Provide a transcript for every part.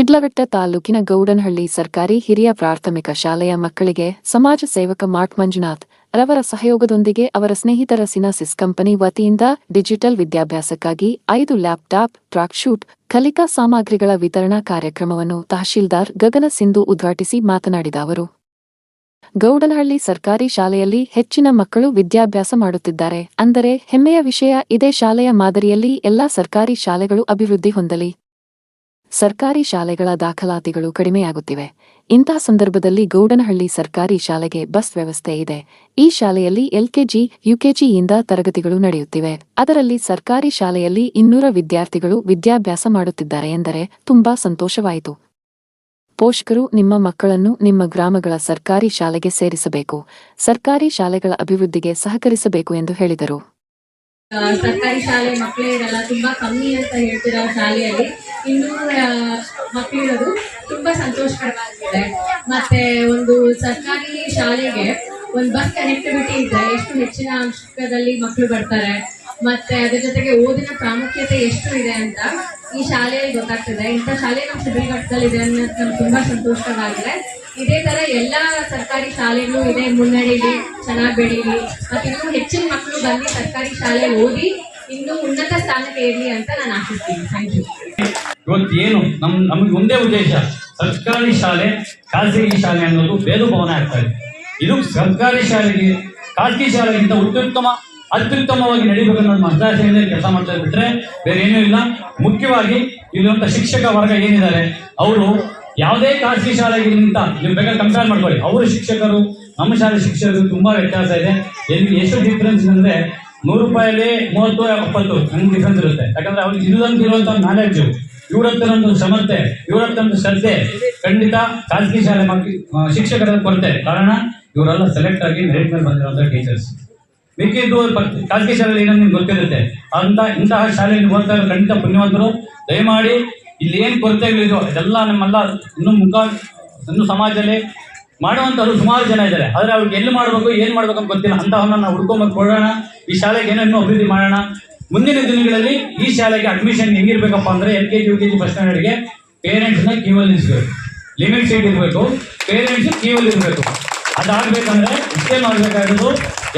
ಶಿಡ್ಲಘಟ್ಟ ತಾಲೂಕಿನ ಗೌಡನಹಳ್ಳಿ ಸರ್ಕಾರಿ ಹಿರಿಯ ಪ್ರಾಥಮಿಕ ಶಾಲೆಯ ಮಕ್ಕಳಿಗೆ ಸಮಾಜ ಸೇವಕ ಮಾರ್ಟ್ ಮಂಜುನಾಥ್ ರವರ ಸಹಯೋಗದೊಂದಿಗೆ ಅವರ ಸ್ನೇಹಿತರ ಸಿನಾಸಿಸ್ ಕಂಪನಿ ವತಿಯಿಂದ ಡಿಜಿಟಲ್ ವಿದ್ಯಾಭ್ಯಾಸಕ್ಕಾಗಿ ಐದು ಲ್ಯಾಪ್ಟಾಪ್ ಟ್ರಾಕ್ಶೂಟ್ ಕಲಿಕಾ ಸಾಮಗ್ರಿಗಳ ವಿತರಣಾ ಕಾರ್ಯಕ್ರಮವನ್ನು ತಹಶೀಲ್ದಾರ್ ಗಗನ ಸಿಂಧು ಉದ್ಘಾಟಿಸಿ ಮಾತನಾಡಿದ ಅವರು. ಗೌಡನಹಳ್ಳಿ ಸರ್ಕಾರಿ ಶಾಲೆಯಲ್ಲಿ ಹೆಚ್ಚಿನ ಮಕ್ಕಳು ವಿದ್ಯಾಭ್ಯಾಸ ಮಾಡುತ್ತಿದ್ದಾರೆ. ಅಂದರೆ ಹೆಮ್ಮೆಯ ವಿಷಯ ಇದೇ ಶಾಲೆಯ ಮಾದರಿಯಲ್ಲಿ ಎಲ್ಲಾ ಸರ್ಕಾರಿ ಶಾಲೆಗಳು ಅಭಿವೃದ್ಧಿ ಹೊಂದಲಿ. ಸರ್ಕಾರಿ ಶಾಲೆಗಳ ದಾಖಲಾತಿಗಳು ಕಡಿಮೆಯಾಗುತ್ತಿವೆ. ಇಂಥ ಸಂದರ್ಭದಲ್ಲಿ ಗೌಡನಹಳ್ಳಿ ಸರ್ಕಾರಿ ಶಾಲೆಗೆ ಬಸ್ ವ್ಯವಸ್ಥೆ ಇದೆ. ಈ ಶಾಲೆಯಲ್ಲಿ ಎಲ್ಕೆಜಿ ಯುಕೆಜಿಯಿಂದ ತರಗತಿಗಳು ನಡೆಯುತ್ತಿವೆ. ಅದರಲ್ಲಿ ಸರ್ಕಾರಿ ಶಾಲೆಯಲ್ಲಿ ಇನ್ನೂರ ವಿದ್ಯಾರ್ಥಿಗಳು ವಿದ್ಯಾಭ್ಯಾಸ ಮಾಡುತ್ತಿದ್ದಾರೆ ಎಂದರೆ ತುಂಬಾ ಸಂತೋಷವಾಯಿತು. ಪೋಷಕರು ನಿಮ್ಮ ಮಕ್ಕಳನ್ನು ನಿಮ್ಮ ಗ್ರಾಮಗಳ ಸರ್ಕಾರಿ ಶಾಲೆಗೆ ಸೇರಿಸಬೇಕು. ಸರ್ಕಾರಿ ಶಾಲೆಗಳ ಅಭಿವೃದ್ಧಿಗೆ ಸಹಕರಿಸಬೇಕು ಎಂದು ಹೇಳಿದರು. ಸರ್ಕಾರಿ ಶಾಲೆ ಮಕ್ಕಳಿರಲ್ಲ ತುಂಬಾ ಕಮ್ಮಿ ಅಂತ ಹೇಳ್ತಿರೋ ಶಾಲೆಯಲ್ಲಿ ಇನ್ನೂರ ಮಕ್ಕಳಿರೋದು ತುಂಬಾ ಸಂತೋಷಕರವಾಗಿದೆ. ಮತ್ತೆ ಒಂದು ಸರ್ಕಾರಿ ಶಾಲೆಗೆ ಒಂದು ಬಸ್ ಕನೆಕ್ಟಿವಿಟಿ ಇದೆ. ಎಷ್ಟು ಹೆಚ್ಚಿನ ಅಂಶದಲ್ಲಿ ಮಕ್ಕಳು ಬರ್ತಾರೆ, ಮತ್ತೆ ಅದ್ರ ಜೊತೆಗೆ ಓದಿನ ಪ್ರಾಮುಖ್ಯತೆ ಎಷ್ಟು ಇದೆ ಅಂತ ಈ ಶಾಲೆಯಲ್ಲಿ ಗೊತ್ತಾಗ್ತದೆ. ಇಂಥ ಶಾಲೆ ನಮ್ಮ ಶಿಬಿರಘಟ್ಟದಲ್ಲಿದೆ ಅನ್ನೋದು ನಮ್ಗೆ ತುಂಬಾ ಸಂತೋಷವಾಗಿದೆ. ಇದೇ ತರ ಎಲ್ಲಾ ಸರ್ಕಾರಿ ಶಾಲೆಗಳು ಇದೆ. ಮುನ್ನಡೀಲಿ, ಚೆನ್ನಾಗಿ ಬೆಳೀಲಿ, ಮತ್ತೆ ಇನ್ನೂ ಹೆಚ್ಚಿನ ಮಕ್ಕಳು ಬಂದು ಸರ್ಕಾರಿ ಶಾಲೆ ಓದಿ ಇನ್ನೂ ಉನ್ನತ ಸ್ಥಾನಕ್ಕೆ ಇರಲಿ ಅಂತ ನಾನು ಆಶಿಸ್ತೀನಿ. ಥ್ಯಾಂಕ್ ಯು ಇವತ್ತು ಏನು ನಮ್, ನಮ್ಗೆ ಒಂದೇ ಉದ್ದೇಶ, ಸರ್ಕಾರಿ ಶಾಲೆ, ಖಾಸಗಿ ಶಾಲೆ ಅನ್ನೋದು ಭೇದ ಭವನ ಆಗ್ತಾ ಇದೆ. ಇದು ಸರ್ಕಾರಿ ಶಾಲೆಗೆ, ಖಾಸಗಿ ಶಾಲೆಗಿಂತ ಅತ್ಯುತ್ತಮ, ಅತ್ಯುತ್ತಮವಾಗಿ ನಡೀಬೇಕು ಅನ್ನೋದು ಮತದಾಸೆಯಿಂದ ಕೆಲಸ ಮಾಡ್ತಾ ಬಿಟ್ರೆ ಬೇರೆ ಏನೂ ಇಲ್ಲ. ಮುಖ್ಯವಾಗಿ ಇಲ್ಲಿರುವಂತ ಶಿಕ್ಷಕ ವರ್ಗ ಏನಿದ್ದಾರೆ, ಅವರು ಯಾವುದೇ ಖಾಸಗಿ ಶಾಲೆಗಿಂತ ನೀವು ಬೇಕಾದ್ರೆ ಕಂಪೇರ್ ಮಾಡ್ಕೊಳ್ಳಿ. ಅವರು ಶಿಕ್ಷಕರು, ನಮ್ಮ ಶಾಲೆ ಶಿಕ್ಷಕರು ತುಂಬಾ ವ್ಯತ್ಯಾಸ ಇದೆ. ಎಲ್ಲಿ ಎಷ್ಟು ಡಿಫ್ರೆನ್ಸ್ ಅಂದ್ರೆ ನೂರು ರೂಪಾಯಲ್ಲಿ ಮೂವತ್ತು, ಎಪ್ಪತ್ತು, ಹಂಗೆ ಡಿಫ್ರೆನ್ಸ್ ಇರುತ್ತೆ. ಯಾಕಂದ್ರೆ ಅವ್ರಿಗೆ ಇರುವಂತ ಇರುವಂತ ನಾಲೆಡ್ಜು ಇವ್ರ ಹತ್ರ ಒಂದು ಸಮರ್ಥೆ ಇವರತ್ತೊಂದು ಶ್ರದ್ಧೆ. ಖಂಡಿತ ಖಾಸಗಿ ಶಾಲೆ ಶಿಕ್ಷಕರ ಕೊರತೆ. ಕಾರಣ, ಇವರೆಲ್ಲ ಸೆಲೆಕ್ಟ್ ಆಗಿ ಮೆರಿಟ್ ಮೇಲೆ ಬಂದಿರುವಂತ ಟೀಚರ್ಸ್ ಮಿಕ್ಕಿದ್ದು ಖಾಸಗಿ ಶಾಲೆಯಲ್ಲಿ ಏನೋ ನಿಮ್ಗೆ ಗೊತ್ತಿರುತ್ತೆ ಅಂತ ಇಂತಹ ಶಾಲೆಯಲ್ಲಿ ಓದ್ತಾ ಖಂಡಿತ ಪುಣ್ಯವಂತರು, ದಯಮಾಡಿ ಇಲ್ಲಿ ಏನು ಕೊರತೆಗಳಿದೆಯೋ ಅದೆಲ್ಲ ನಮ್ಮೆಲ್ಲ, ಇನ್ನು ಮುಖ, ಇನ್ನು ಸಮಾಜದಲ್ಲಿ ಮಾಡುವಂತವ್ರು ಸುಮಾರು ಜನ ಇದ್ದಾರೆ. ಆದರೆ ಅವ್ರಿಗೆ ಎಲ್ಲಿ ಮಾಡಬೇಕು, ಏನು ಮಾಡಬೇಕು ಅಂತ ಗೊತ್ತಿಲ್ಲ. ಅಂತವನ್ನ ನಾವು ಹುಡ್ಕೊಂಬಂದು ಕೊಡೋಣ. ಈ ಶಾಲೆಗೆ ಏನೇನು ಅಭಿವೃದ್ಧಿ ಮಾಡೋಣ. ಮುಂದಿನ ದಿನಗಳಲ್ಲಿ ಈ ಶಾಲೆಗೆ ಅಡ್ಮಿಷನ್ ಹೆಂಗಿರ್ಬೇಕಪ್ಪ ಅಂದ್ರೆ L K G U K G first ಸ್ಟ್ಯಾಂಡರ್ಡ್ಗೆ ಪೇರೆಂಟ್ಸ್ನ ಕ್ಯೂವಲ್ಲಿ ನಿಲ್ಸ್ಬೇಕು ಲಿಮಿಟ್ ಸೀಟ್ ಇರಬೇಕು. ಪೇರೆಂಟ್ಸ್ ಕ್ಯೂವಲ್ಲಿ ಇರಬೇಕು. ಅದಾಗಬೇಕಂದ್ರೆ ಇಷ್ಟೇ ಮಾಡಬೇಕಾಗಿರೋದು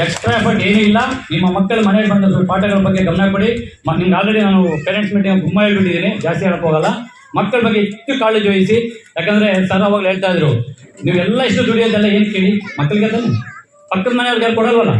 ಎಕ್ಸ್ಟ್ರಾ ಎಫರ್ಟ್ ಏನಿಲ್ಲ ನಿಮ್ಮ ಮಕ್ಕಳು ಮನೆಗೆ ಬಂದ ಪಾಠಗಳ ಬಗ್ಗೆ ಗಮನ ಕೊಡಿ. ನಿಮ್ಗೆ ಆಲ್ರೆಡಿ ನಾನು ಪೇರೆಂಟ್ಸ್ ಮೀಟಿಂಗ್ ಗುಮ್ಮ ಹೇಳ್ಬಿಟ್ಟಿದ್ದೀನಿ. ಜಾಸ್ತಿ ಹೇಳಕ್ ಹೋಗಲ್ಲ. ಮಕ್ಕಳ ಬಗ್ಗೆ ಹೆಚ್ಚು ಕಾಳಜಿ ವಹಿಸಿ ಯಾಕಂದ್ರೆ ಸರ್ ಅವಾಗ ಹೇಳ್ತಾ ಇದ್ರು, ನೀವೆಲ್ಲ ಇಷ್ಟು ದುಡಿಯೋದೆಲ್ಲ ಏನು ಕೇಳಿ? ಮಕ್ಕಳಿಗೆ ಅದನ್ನು ಪಕ್ಕದ ಮನೆಯವ್ರಿಗೆ ಕೊಡಲ್ವಲ್ಲ?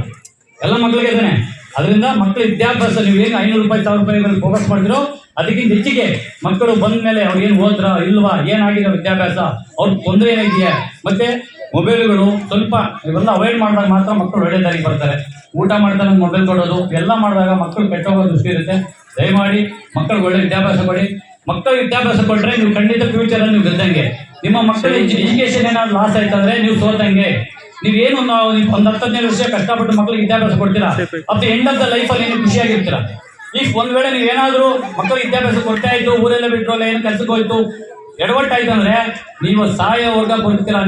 ಎಲ್ಲ ಮಕ್ಕಳಿಗೆ ತಾನೆ. ಅದರಿಂದ ಮಕ್ಕಳ ವಿದ್ಯಾಭ್ಯಾಸ ನೀವು ಏನು ಐನೂರು ರೂಪಾಯಿ ಸಾವಿರ ರೂಪಾಯಿ ಫೋಕಸ್ ಮಾಡಿದ್ರು ಅದಕ್ಕಿಂತ ಹೆಚ್ಚಿಗೆ ಮಕ್ಕಳು ಬಂದ ಮೇಲೆ ಅವ್ರಿಗೇನು ಏನು ಓದ್ರ ಇಲ್ವಾ ಏನಾಗಿದೆ ವಿದ್ಯಾಭ್ಯಾಸ ಅವ್ರ ತೊಂದರೆ ಏನಾಗಿದೆ ಮತ್ತೆ ಮೊಬೈಲ್ಗಳು ಸ್ವಲ್ಪ ಇವೆಲ್ಲ ಅವಾಯ್ಡ್ ಮಾಡಿದಾಗ ಮಾತ್ರ ಮಕ್ಕಳು ಒಳ್ಳೆ ದಾರಿಗೆ ಬರ್ತಾರೆ. ಊಟ ಮಾಡ್ತಾರೆ ಮೊಬೈಲ್ ಕೊಡೋದು ಎಲ್ಲ ಮಾಡಿದಾಗ ಮಕ್ಕಳು ಕೆಟ್ಟೋಗೋ ದೃಷ್ಟಿ ಇರುತ್ತೆ. ದಯಮಾಡಿ ಮಕ್ಕಳಿಗೆ ಒಳ್ಳೆ ವಿದ್ಯಾಭ್ಯಾಸ ಕೊಡಿ. ಮಕ್ಕಳು ವಿದ್ಯಾಭ್ಯಾಸ ಕೊಟ್ಟರೆ ನೀವು ಖಂಡಿತ ಫ್ಯೂಚರ್ ಅಲ್ಲಿ ನೀವು ಗೆದ್ದಂಗೆ. ನಿಮ್ಮ ಮಕ್ಕಳ ಎಜುಕೇಶನ್ ಏನಾದ್ರು ಲಾಸ್ ಆಯ್ತಂದ್ರೆ ನೀವು ಸೋತಂಗೆ. ನೀವೇನು ನಾವು ಒಂದು ಹದಿನೈದು ವರ್ಷ ಕಷ್ಟಪಟ್ಟು ಮಕ್ಕಳಿಗೆ ವಿದ್ಯಾಭ್ಯಾಸ ಕೊಡ್ತೀರಾ? ಅಥವಾ ಎಂಡ್ ಆಫ್ ದ ಲೈಫಲ್ಲಿ ನೀವು ಖುಷಿಯಾಗಿರ್ತೀರಾ? ಈಗ ಒಂದು ವೇಳೆ ನೀವು ಏನಾದರೂ ಮಕ್ಕಳಿಗೆ ವಿದ್ಯಾಭ್ಯಾಸ ಕೊಡ್ತಾ ಇದ್ದು, ಊರೆಲ್ಲ ಬಿಟ್ರಲ್ಲ, ಏನು ಕೆಲಸಕ್ಕೆ ಹೋಯ್ತು, ಎಡವಟ್ಟಾಯ್ತು ಅಂದ್ರೆ ನೀವು ಸಾಯೋ ವರ್ಗ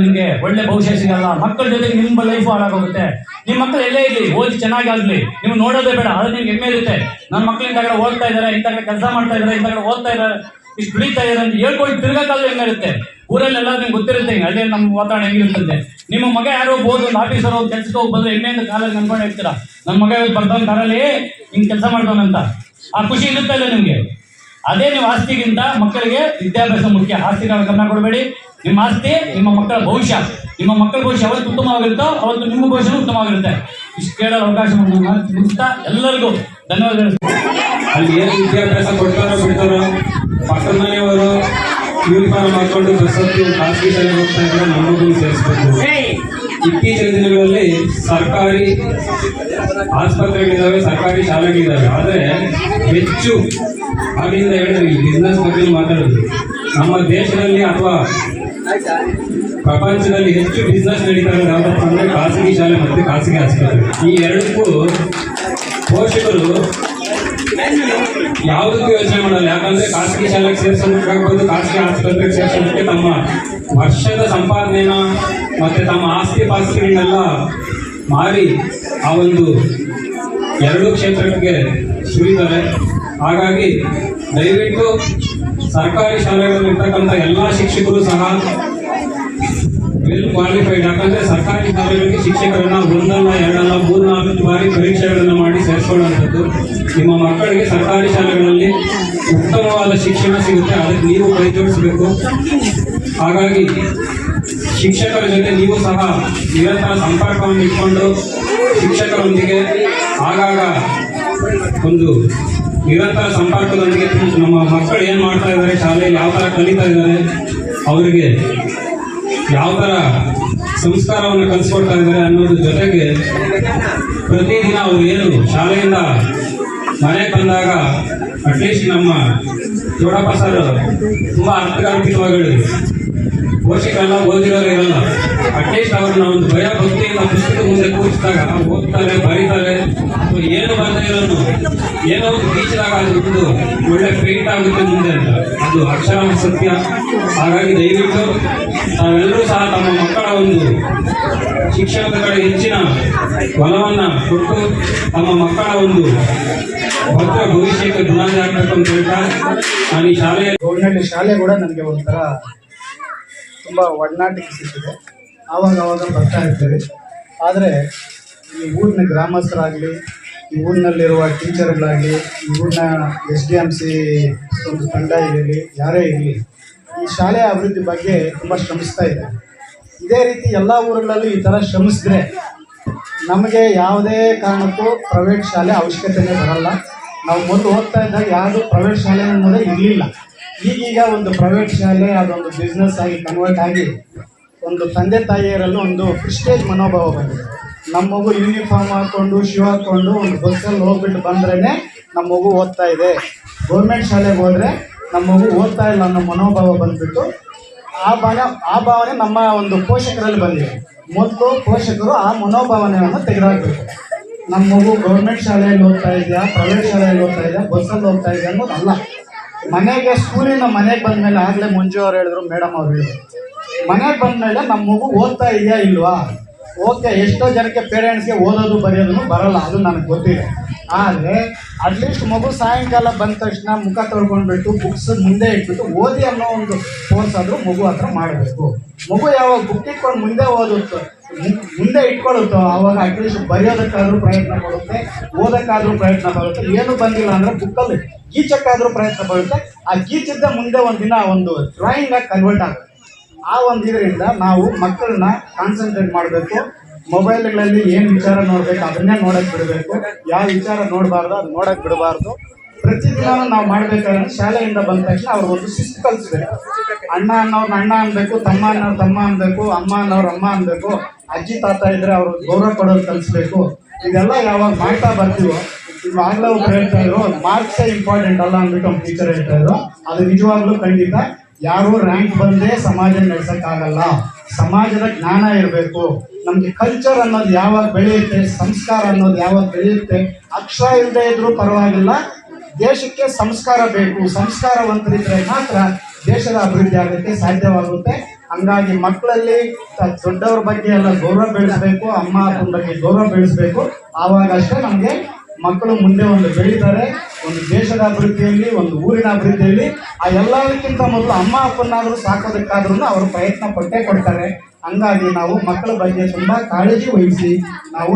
ನಿಮಗೆ? ಒಳ್ಳೆ ಭವಿಷ್ಯ ಸಿಗಲ್ಲ. ಮಕ್ಕಳ ಜೊತೆಗೆ ನಿಮ್ಮ ಲೈಫ್ ಹಾಳಾಗೋಗುತ್ತೆ. ನಿಮ್ಮ ಮಕ್ಕಳು ಎಲ್ಲೇ ಇರಲಿ, ಓದಿ ಚೆನ್ನಾಗಿ ಆಗಲಿ. ನೀವು ನೋಡೋದೇ ಬೇಡ ಅದು ನಿಮ್ಗೆ ಹೆಮ್ಮೆ ಇರುತ್ತೆ. ನನ್ನ ಮಕ್ಕಳಿಂದ ಕಡೆ ಓದ್ತಾ ಇದಾರೆ, ಇಂಥ ಕಡೆ ಕೆಲಸ ಮಾಡ್ತಾ ಇದ್ದಾರೆ ಇಂಥ ಕಡೆ ಓದ್ತಾ ಇದಾರೆ. ಇಷ್ಟು ದುಡಿತಾ ಇದ್ದಾರೆ ಅಂತ ಹೇಳ್ಕೊಂಡು ತಿರ್ಗಕ್ಕಾದ್ರೂ ಹೆಂಗಿರುತ್ತೆ ಊರಲ್ಲೆಲ್ಲ ನಿಮ್ಗೆ ಗೊತ್ತಿರುತ್ತೆ ಹಳ್ಳಿಯಲ್ಲಿ ನಮ್ಮ ವಾತಾವರಣ ಹೆಂಗಿರುತ್ತೆ ನಿಮ್ಮ ಮಗ ಯಾರೋ ಹೋಗಿ ಒಂದು ಆಫೀಸರ್ ಹೋಗಿ ಕೆಲ್ಸಕ್ಕೆ ಹೋಗಿ ಬಂದ್ರೆ ಹೆಮ್ಮೆಯಿಂದ ಕಾಲಲ್ಲಿ ನಂಬ್ಕೊಂಡು ಹೇಳ್ತೀರಾ? ನಮ್ಮ ಮಗ ಇವತ್ತು ಬರ್ತಾನೆ ಕಾರಲ್ಲಿ ಹಿಂಗೆ ಕೆಲಸ ಮಾಡ್ತಾನಂತ ಆ ಖುಷಿ ಇರುತ್ತಾ ಇಲ್ಲ ನಿಮಗೆ? ಅದೇ ನೀವು ಆಸ್ತಿಗಿಂತ ಮಕ್ಕಳಿಗೆ ವಿದ್ಯಾಭ್ಯಾಸ ಮುಖ್ಯ. ಆಸ್ತಿ ಗಮನ ಕೊಡಬೇಡಿ. ನಿಮ್ಮ ಆಸ್ತಿ ನಿಮ್ಮ ಮಕ್ಕಳ ಭವಿಷ್ಯ. ನಿಮ್ಮ ಮಕ್ಕಳ ಭವಿಷ್ಯ ಅವತ್ತು ಉತ್ತಮವಾಗಿರುತ್ತೋ ಅವತ್ತು ನಿಮ್ಮ ಭವಿಷ್ಯ ಉತ್ತಮವಾಗಿರುತ್ತೆ. ಇಷ್ಟು ಕೇಳಲು ಅವಕಾಶ ಮುಗಿಸ್ತಾ ಎಲ್ಲರಿಗೂ ಧನ್ಯವಾದಗಳು. ಅಲ್ಲಿ ಏನು ವಿದ್ಯಾಭ್ಯಾಸ ಕೊಡ್ತಾರೋ ಬಿಡ್ತಾರೋ ಪಕ್ಕದ ಮನೆಯವರು ಯೂನಿಫಾರ್ಮ್ ಹಾಕೊಂಡು ಬಸ್ ಹತ್ತಿ ಖಾಸಗಿ ಶಾಲೆಗೆ ಹೋಗ್ತಾ ಇದ್ರೆ ನಮಗೂ ಸೇರಿಸಬೇಕು. ಇತ್ತೀಚಿನ ದಿನಗಳಲ್ಲಿ ಸರ್ಕಾರಿ ಆಸ್ಪತ್ರೆಗಳಿದ್ದಾವೆ ಸರ್ಕಾರಿ ಶಾಲೆಗಳಿದ್ದಾವೆ ಆದರೆ ಹೆಚ್ಚು ಆಗಿಂದ ಹೇಳಿದ್ರೆ ಈ ಬಿಸ್ನೆಸ್ ಬಗ್ಗೆ ಮಾತಾಡೋದು. ನಮ್ಮ ದೇಶದಲ್ಲಿ ಅಥವಾ ಪ್ರಪಂಚದಲ್ಲಿ ಹೆಚ್ಚು ಬಿಸ್ನೆಸ್ ನಡೀತಾ ಇರೋದು ಯಾವುದಪ್ಪ ಅಂದ್ರೆ ಖಾಸಗಿ ಶಾಲೆ ಮತ್ತು ಖಾಸಗಿ ಆಸ್ಪತ್ರೆ. ಈ ಎರಡಕ್ಕೂ ಪೋಷಕರು ಯಾವುದಕ್ಕೂ ಯೋಚನೆ ಮಾಡಲ್ಲ. ಯಾಕಂದ್ರೆ ಖಾಸಗಿ ಶಾಲೆಗೆ ಸೇರಿಸೋದಕ್ಕಾಗ್ಬೋದು ಖಾಸಗಿ ಆಸ್ಪತ್ರೆಗೆ ಸೇರಿಸೋದಕ್ಕೆ ತಮ್ಮ ವರ್ಷದ ಸಂಪಾದನೆನ ಮತ್ತೆ ತಮ್ಮ ಆಸ್ತಿ ಪಾಸ್ತಿಗಳನ್ನೆಲ್ಲ ಮಾರಿ ಆ ಒಂದು ಎರಡೂ ಕ್ಷೇತ್ರಕ್ಕೆ ಸುರಿತಾರೆ. ಹಾಗಾಗಿ ದಯವಿಟ್ಟು ಸರ್ಕಾರಿ ಶಾಲೆಗಳಲ್ಲಿರ್ತಕ್ಕಂಥ ಎಲ್ಲಾ ಶಿಕ್ಷಕರು ಸಹ ವೆಲ್ ಕ್ವಾಲಿಫೈಡ್ ಯಾಕಂದ್ರೆ ಸರ್ಕಾರಿ ಶಾಲೆಗಳಿಗೆ ಶಿಕ್ಷಕರನ್ನ ಒಂದಲ್ಲ, ಎರಡಲ್ಲ ಮೂರ್ನಾಲ್ಕು ಬಾರಿ ಪರೀಕ್ಷೆಗಳನ್ನು ಮಾಡಿ ಸೇರಿಕೊಳ್ಳುವಂಥದ್ದು. ನಿಮ್ಮ ಮಕ್ಕಳಿಗೆ ಸರ್ಕಾರಿ ಶಾಲೆಗಳಲ್ಲಿ ಉತ್ತಮವಾದ ಶಿಕ್ಷಣ ಸಿಗುತ್ತೆ, ಅದಕ್ಕೆ ನೀವು ಕೈ ಜೋಡಿಸಬೇಕು. ಹಾಗಾಗಿ ಶಿಕ್ಷಕರ ಜೊತೆ ನೀವು ಸಹ ನಿರಂತರ ಸಂಪರ್ಕವನ್ನು ಇಟ್ಕೊಂಡು ಶಿಕ್ಷಕರೊಂದಿಗೆ ಆಗಾಗ ಒಂದು ನಿರಂತರ ಸಂಪರ್ಕದೊಂದಿಗೆ ನಮ್ಮ ಮಕ್ಕಳು ಏನು ಮಾಡ್ತಾ ಇದ್ದಾರೆ, ಶಾಲೆಯಲ್ಲಿ ಯಾವ ಥರ ಕಲಿತಾ ಇದ್ದಾರೆ, ಅವರಿಗೆ ಯಾವ ಥರ ಸಂಸ್ಕಾರವನ್ನು ಕಲಿಸ್ಕೊಡ್ತಾ ಇದ್ದಾರೆ ಅನ್ನೋದ್ರ ಜೊತೆಗೆ ಪ್ರತಿದಿನ ಅವರು ಏನು ಶಾಲೆಯಿಂದ ಮನೆಗೆ ಬಂದಾಗ ಅಟ್ಲೀಸ್ಟ್ ನಮ್ಮ ದೊಡ್ಡಪ್ಪ ಸರ್ ತುಂಬ ಅರ್ಥಗರ್ಭಿತವಾಗಿ ಪೋಷಕರೆಲ್ಲ ಓದಿರೋರು ಇರಲ್ಲ. ಅಟ್ಲೀಸ್ಟ್ ಅವ್ರನ್ನ ಒಂದು ಭಯ ಭಕ್ತಿಯಿಂದ ಪುಸ್ತಕ ಮುಂದೆ ಕೂರಿಸಿದಾಗ ಓದ್ತಾರೆ ಬರೀತಾರೆ. ಏನು ಬರ್ತಾ ಇರೋನು ಏನೋ ಒಂದು ಟೀಚರ್ ಒಂದು ಒಳ್ಳೆ ಪೇಂಟ್ ಆಗುತ್ತೆ ಮುಂದೆ ಅಂತ. ಅದು ಅಕ್ಷರ ಸತ್ಯ. ಹಾಗಾಗಿ ದಯವಿಟ್ಟು ತಾವೆಲ್ಲರೂ ಸಹ ತಮ್ಮ ಮಕ್ಕಳ ಒಂದು ಶಿಕ್ಷಣದ ಕಡೆ ಹೆಚ್ಚಿನ ಬಲವನ್ನ ಕೊಟ್ಟು ತಮ್ಮ ಮಕ್ಕಳ ಒಂದು ಭದ್ರ ಭವಿಷ್ಯಕ್ಕೆ ಬುನಾದಿ ಆಗ್ಬೇಕು ಅಂತ ಹೇಳ್ತಾ ನಾನು ಈ ಶಾಲೆಯಲ್ಲಿ ಶಾಲೆ ಕೂಡ ನನಗೆ ಒಂಥರ ತುಂಬ ಒಡನಾಟಕ್ಕೆ ಸಿಗ್ತದೆ ಆವಾಗ ಆವಾಗ ಬರ್ತಾ ಇರ್ತೀವಿ. ಆದರೆ ಈ ಊರಿನ ಗ್ರಾಮಸ್ಥರಾಗಲಿ, ಈ ಊರಿನಲ್ಲಿರುವ ಟೀಚರ್ಗಳಾಗಲಿ, ಈ ಊರಿನ ಎಸ್ ಡಿ ಎಂ ಸಿ ಒಂದು ತಂಡ ಇರಲಿ, ಯಾರೇ ಇರಲಿ, ಈ ಶಾಲೆಯ ಅಭಿವೃದ್ಧಿ ಬಗ್ಗೆ ತುಂಬ ಶ್ರಮಿಸ್ತಾ ಇದೆ ಇದೇ ರೀತಿ ಎಲ್ಲ ಊರುಗಳಲ್ಲೂ ಈ ಥರ ಶ್ರಮಿಸಿದ್ರೆ ನಮಗೆ ಯಾವುದೇ ಕಾರಣಕ್ಕೂ ಪ್ರೈವೇಟ್ ಶಾಲೆ ಅವಶ್ಯಕತೆನೇ ಬರಲ್ಲ. ನಾವು ಮೊದಲು ಓದ್ತಾ ಇದ್ದಾಗ ಯಾವುದು ಪ್ರೈವೇಟ್ ಶಾಲೆ ಅನ್ನೋದೇ ಇರಲಿಲ್ಲ. ಈಗೀಗ ಒಂದು ಪ್ರೈವೇಟ್ ಶಾಲೆ, ಅದೊಂದು ಬಿಸ್ನೆಸ್ ಆಗಿ ಕನ್ವರ್ಟ್ ಆಗಿ ಒಂದು ತಂದೆ ತಾಯಿಯರಲ್ಲೂ ಒಂದು ಪ್ರಿಸ್ಟೇಜ್ ಮನೋಭಾವ ಬಂದಿದೆ. ನಮ್ಮ ಮಗು ಯೂನಿಫಾರ್ಮ್ ಹಾಕ್ಕೊಂಡು ಶೂ ಹಾಕ್ಕೊಂಡು ಒಂದು ಬಸ್ಸಲ್ಲಿ ಹೋಗ್ಬಿಟ್ಟು ಬಂದ್ರೇ ನಮ್ಮ ಮಗು ಓದ್ತಾ ಇದೆ. ಗೌರ್ಮೆಂಟ್ ಶಾಲೆಗೆ ಹೋದ್ರೆ ನಮ್ಮ ಮಗು ಓದ್ತಾ ಇಲ್ಲ ಅನ್ನೋ ಮನೋಭಾವ ಬಂದ್ಬಿಟ್ಟು ಆ ಭಾವನೆ ಆ ಭಾವನೆ ನಮ್ಮ ಒಂದು ಪೋಷಕರಲ್ಲಿ ಬಂದಿದೆ. ಮೊದಲು ಪೋಷಕರು ಆ ಮನೋಭಾವನೆಯನ್ನು ತೆಗೆದಾಕ್ಬೇಕು. ನಮ್ಮ ಮಗು ಗೌರ್ಮೆಂಟ್ ಶಾಲೆಯಲ್ಲಿ ಓದ್ತಾ ಇದೆಯಾ ಪ್ರೈವೇಟ್ ಶಾಲೆಯಲ್ಲಿ ಓದ್ತಾ ಇದೆಯಾ ಬಸ್ಸಲ್ಲಿ ಹೋಗ್ತಾ ಇದೆಯಾ ಅನ್ನೋದು ಅಲ್ಲ ಮನೆಗೆ, ಸ್ಕೂಲಿಂದ ಮನೆಗೆ ಬಂದಮೇಲೆ ಆಗಲೇ ಮಂಜು ಅವ್ರು ಹೇಳಿದ್ರು ಮೇಡಮ್ ಅವ್ರು ಹೇಳಿದ್ರು ಮನೆಗೆ ಬಂದಮೇಲೆ ನಮ್ಮ ಮಗು ಓದ್ತಾ ಇದೆಯಾ ಇಲ್ವಾ? ಓಕೆ ಎಷ್ಟೋ ಜನಕ್ಕೆ ಪೇರೆಂಟ್ಸ್ಗೆ ಓದೋದು, ಬರೆಯೋದು ಬರಲ್ಲ, ಅದು ನನಗೆ ಗೊತ್ತಿದೆ. ಆದರೆ ಅಟ್ಲೀಸ್ಟ್ ಮಗು ಸಾಯಂಕಾಲ ಬಂದ ತಕ್ಷಣ ಮುಖ ತೊಳ್ಕೊಂಡ್ಬಿಟ್ಟು ಬುಕ್ಸ್ ಮುಂದೆ ಇಟ್ಬಿಟ್ಟು ಓದಿ ಅನ್ನೋ ಒಂದು ಫೋರ್ಸ್ ಆದರೂ ಮಗು ಹತ್ರ ಮಾಡಬೇಕು. ಮಗು ಯಾವಾಗ ಬುಕ್ ಇಟ್ಕೊಂಡು ಮುಂದೆ ಓದುತ್ತೋ, ಮುಂದೆ ಇಟ್ಕೊಳ್ಳುತ್ತೋ ಆವಾಗ ಅಟ್ಲೀಸ್ಟ್ ಬರೆಯೋದಕ್ಕಾದರೂ ಪ್ರಯತ್ನ ಪಡುತ್ತೆ, ಓದೋಕ್ಕಾದರೂ ಪ್ರಯತ್ನ ಪಡುತ್ತೆ. ಏನು ಬಂದಿಲ್ಲ ಅಂದರೆ ಬುಕ್ಕಲ್ಲಿ ಗೀಚಕ್ಕಾದ್ರೂ ಪ್ರಯತ್ನ ಬರುತ್ತೆ. ಆ ಗೀಚಿದ್ದ ಮುಂದೆ ಒಂದಿನ ಒಂದು ಡ್ರಾಯಿಂಗ್ ಆಗಿ ಕನ್ವರ್ಟ್ ಆಗುತ್ತೆ. ಆ ಒಂದು ಇದರಿಂದ ನಾವು ಮಕ್ಕಳನ್ನ ಕಾನ್ಸಂಟ್ರೇಟ್ ಮಾಡಬೇಕು. ಮೊಬೈಲ್ಗಳಲ್ಲಿ ಏನು ವಿಚಾರ ನೋಡಬೇಕು ಅದನ್ನೇ ನೋಡಕ್ ಬಿಡಬೇಕು. ಯಾವ ವಿಚಾರ ನೋಡಬಾರ್ದು ಅದು ನೋಡಕ್ ಬಿಡಬಾರ್ದು. ಪ್ರತಿದಿನ ನಾವು ಮಾಡ್ಬೇಕಾದ್ರೆ ಶಾಲೆಯಿಂದ ಬಂದ ತಕ್ಷಣ ಅವ್ರಿಗೆ ಒಂದು ಶಿಸ್ತು ಕಲಿಸ್ಬೇಕು. ಅಣ್ಣ ಅನ್ನೋರ್ನ ಅಣ್ಣ ಅನ್ಬೇಕು, ತಮ್ಮ ಅನ್ನೋರು ತಮ್ಮ ಅನ್ಬೇಕು, ಅಮ್ಮ ಅನ್ನೋರು ಅಮ್ಮ ಅನ್ಬೇಕು, ಅಜ್ಜಿ ತಾತ ಇದ್ರೆ ಅವ್ರು ಗೌರವ ಕೊಡೋದು ಕಲಿಸ್ಬೇಕು. ಇದೆಲ್ಲ ಯಾವಾಗ ಮಾಡ್ತಾ ಬರ್ತೀವೋ ಇವಾಗಲೇ ಒಬ್ರು ಹೇಳ್ತಾ ಇದ್ರು ಮಾರ್ಕ್ಸ್ ಇಂಪಾರ್ಟೆಂಟ್ ಅಲ್ಲ ಅಂದ್ಬಿಟ್ಟು ಒಂದು ಟೀಚರ್ ಹೇಳ್ತಾ ಇದ್ರು. ಅದು ನಿಜವಾಗ್ಲೂ ಖಂಡಿತ. ಯಾರು ರ್ಯಾಂಕ್ ಬಂದೇ ಸಮಾಜ ನಡೆಸಕ್ಕಾಗಲ್ಲ. ಸಮಾಜದ ಜ್ಞಾನ ಇರಬೇಕು. ನಮ್ಗೆ ಕಲ್ಚರ್ ಅನ್ನೋದು ಯಾವಾಗ ಬೆಳೆಯುತ್ತೆ, ಸಂಸ್ಕಾರ ಅನ್ನೋದು ಯಾವಾಗ ಬೆಳೆಯುತ್ತೆ, ಅಕ್ಷರ ಇಲ್ಲದೆ ಇದ್ರೂ ಪರವಾಗಿಲ್ಲ. ದೇಶಕ್ಕೆ ಸಂಸ್ಕಾರ ಬೇಕು. ಸಂಸ್ಕಾರವಂತರಿದ್ರೆ ಮಾತ್ರ ದೇಶದ ಅಭಿವೃದ್ಧಿ ಆಗುತ್ತೆ ಸಾಧ್ಯವಾಗುತ್ತೆ. ಹಂಗಾಗಿ ಮಕ್ಕಳಲ್ಲಿ ದೊಡ್ಡವ್ರ ಬಗ್ಗೆ ಎಲ್ಲ ಗೌರವ ಬೆಳೆಸಬೇಕು, ಅಮ್ಮ ಅಪ್ಪನ ಬಗ್ಗೆ ಗೌರವ ಬೆಳೆಸಬೇಕು. ಆವಾಗ ಅಷ್ಟೇ ನಮಗೆ ಮಕ್ಕಳು ಮುಂದೆ ಒಂದು ಬೆಳೀತಾರೆ, ಒಂದು ದೇಶದ ಅಭಿವೃದ್ಧಿಯಲ್ಲಿ, ಒಂದು ಊರಿನ ಅಭಿವೃದ್ಧಿಯಲ್ಲಿ. ಆ ಎಲ್ಲದಕ್ಕಿಂತ ಮೊದಲು ಅಮ್ಮ ಅಪ್ಪನಾದರೂ ಸಾಕೋದಕ್ಕಾದ್ರೂ ಅವರು ಪ್ರಯತ್ನ ಪಟ್ಟೇ ಕೊಡ್ತಾರೆ. ಹಂಗಾಗಿ ನಾವು ಮಕ್ಕಳ ಬಗ್ಗೆ ತುಂಬಾ ಕಾಳಜಿ ವಹಿಸಿ ನಾವು